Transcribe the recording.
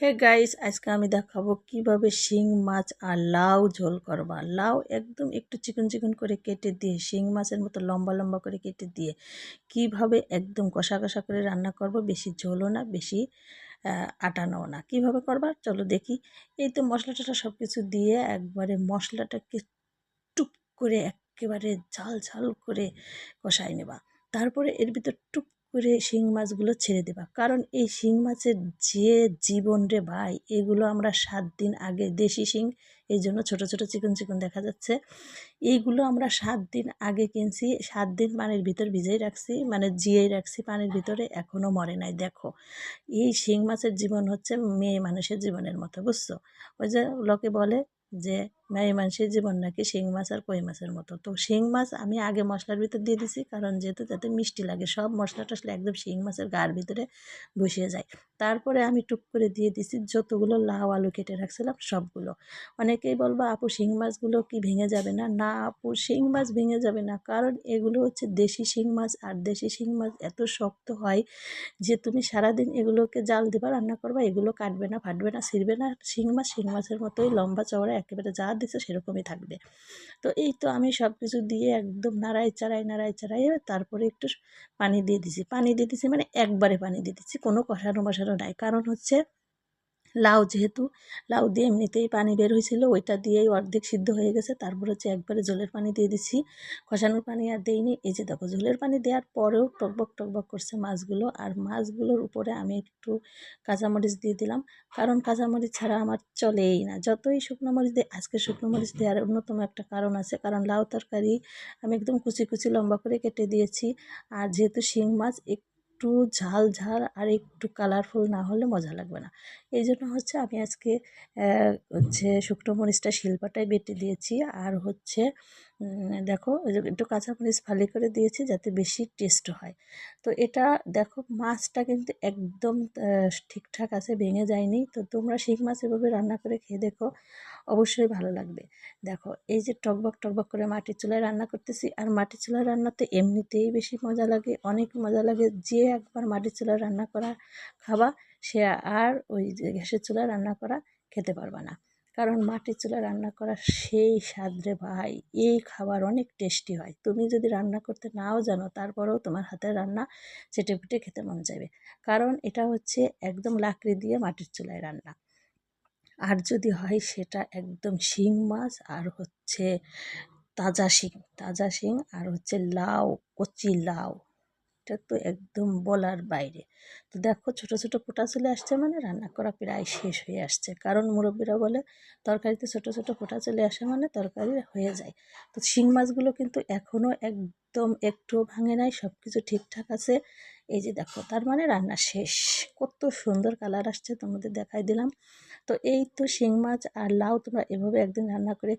Hey guys, আজকে আমি দেখাবো কীভাবে শিং মাছ আর লাউ ঝোল করবা। লাউ একদম একটু চিকন চিকন করে কেটে দিয়ে, শিং মাছের মতো লম্বা লম্বা করে কেটে দিয়ে কীভাবে একদম কষা কষা করে রান্না করব, বেশি ঝোলও না, বেশি আটানো না। কীভাবে করবা? চলো দেখি। এই তো মশলা টশলা সব কিছু দিয়ে একবারে মশলাটাকে টুক করে একেবারে ঝাল ঝাল করে কষাই নেবা। তারপরে এর ভিতর টুক করে শিং মাছগুলো ছেড়ে দেবা। কারণ এই শিং মাছের যে জীবন রে ভাই, এগুলো আমরা সাত দিন আগে দেশি শিং, এই জন্য ছোটো ছোটো চিকন চিকন দেখা যাচ্ছে। এইগুলো আমরা সাত দিন আগে কিনছি, সাত দিন পানির ভিতর ভিজেই রাখছি মানে জিয়েই রাখছি পানির ভিতরে এখনও মরে নাই, দেখো। এই শিং মাছের জীবন হচ্ছে মেয়ে মানুষের জীবনের মতো, বুঝছ? ওই যে লোকে বলে যে মেয়ে মানুষের জীবন নাকি শিং মাছ আর কই মাছের মতো। তো শিং মাছ আমি আগে মশলার ভিতর দিয়ে দিছি, কারণ যেহেতু যাতে মিষ্টি লাগে, সব মশলা টশলা একদম শিং মাছের গার ভিতরে বসিয়ে যায়। তারপরে আমি টুক করে দিয়ে দিছি যতগুলো লাউ আলু কেটে রাখছিলাম সবগুলো। অনেকেই বলব, আপু, শিং মাছগুলো কি ভেঙে যাবে না? না, আপু, শিং মাছ ভেঙে যাবে না, কারণ এগুলো হচ্ছে দেশি শিং মাছ, আর দেশি শিং মাছ এত শক্ত হয় যে তুমি সারাদিন এগুলোকে জাল দেবা, রান্না করবা, এগুলো কাটবে না, ফাটবে না, ছিঁড়বে না। শিং মাছ, শিং মাছের মতোই লম্বা চওড়া, একেবারে যা দিচ্ছে সেরকমই থাকবে। তো এই তো আমি সব কিছু দিয়ে একদম নাড়াই চাড়াই নাড়াই চাড়াই তারপরে একটু পানি দিয়ে দিছি। পানি দিয়ে দিছি মানে একবারে পানি দিয়ে দিচ্ছি কোনো কষানো মশানো নাই। কারণ হচ্ছে লাউ যেহেতু, লাউ দিয়ে এমনিতেই পানি বের হয়েছিল, ওইটা দিয়েই অর্ধেক সিদ্ধ হয়ে গেছে, তারপর হচ্ছে একবারে জলের পানি দিয়ে দিচ্ছি। কষানোর পানি আর দেইনি, এই যে দেখো জলের পানি দেওয়ার পরেও টকবক টকবক করছে মাছগুলো, আর মাছগুলোর উপরে আমি একটু কাঁচামরিচ দিয়ে দিলাম, কারণ কাঁচামরিচ ছাড়া আমার চলেই না। যতই শুকনো মরিচ দিই, আজকে শুকনো মরিচ দেওয়ার অন্যতম একটা কারণ আছে, কারণ লাউ তরকারি আমি একদম কুচি কুচি লম্বা করে কেটে দিয়েছি, আর যেহেতু শিং মাছ একটু ঝাল ঝাল আর একটু কালারফুল না হলে মজা লাগবে না। এই জন্য হচ্ছে আমি আজকে হচ্ছে শুকনো মরিচটা শিলপাটায় বেটে দিয়েছি আর হচ্ছে দেখো একটু কাঁচামরিচ ফালি করে দিয়েছি যাতে বেশি টেস্ট হয়। তো এটা দেখো মাছটা কিন্তু একদম ঠিকঠাক আছে, ভেঙে যায়নি। তো তোমরা শিখ মাছ এভাবে রান্না করে খেয়ে দেখো, অবশ্যই ভালো লাগবে। দেখো এই যে টকবক টকবক করে মাটির চুলায় রান্না করতেছি, আর মাটির চুলায় রান্নাতে এমনিতেই বেশি মজা লাগে, অনেক মজা লাগে। যে একবার মাটির চুলায় রান্না করা খাবা, সে আর ওই গ্যাসের চুলায় রান্না করা খেতে পারবা না। কারণ মাটির চুলায় রান্না করা সেই স্বাদরে ভাই, এই খাবার অনেক টেস্টি হয়। তুমি যদি রান্না করতে নাও জানো, তারপরেও তোমার হাতের রান্না চেটে পুটে খেতে মন যাবে কারণ এটা হচ্ছে একদম লাকড়ি দিয়ে মাটির চুলায় রান্না। আর যদি হয় সেটা একদম শিং মাছ আর হচ্ছে তাজা শিং তাজা শিং আর হচ্ছে লাউ, কচি লাউ। এটা তো একদম বলার বাইরে। তো দেখো ছোট ছোট ফোঁটা চলে আসছে মানে রান্না করা প্রায় শেষ হয়ে আসছে। কারণ মুরব্বীরা বলে তরকারিতে ছোট ছোট ফোঁটা চলে আসে মানে তরকারি হয়ে যায়। তো শিং মাছগুলো কিন্তু এখনও একদম একটুও ভাঙে নাই সব কিছু ঠিকঠাক আছে। এই যে দেখো, তার মানে রান্না শেষ। কত সুন্দর কালার আসছে, তোমাদের দেখাই দিলাম। তো এই তো শিং মাছ আর লাউ তোমরা এভাবে একদিন রান্না করে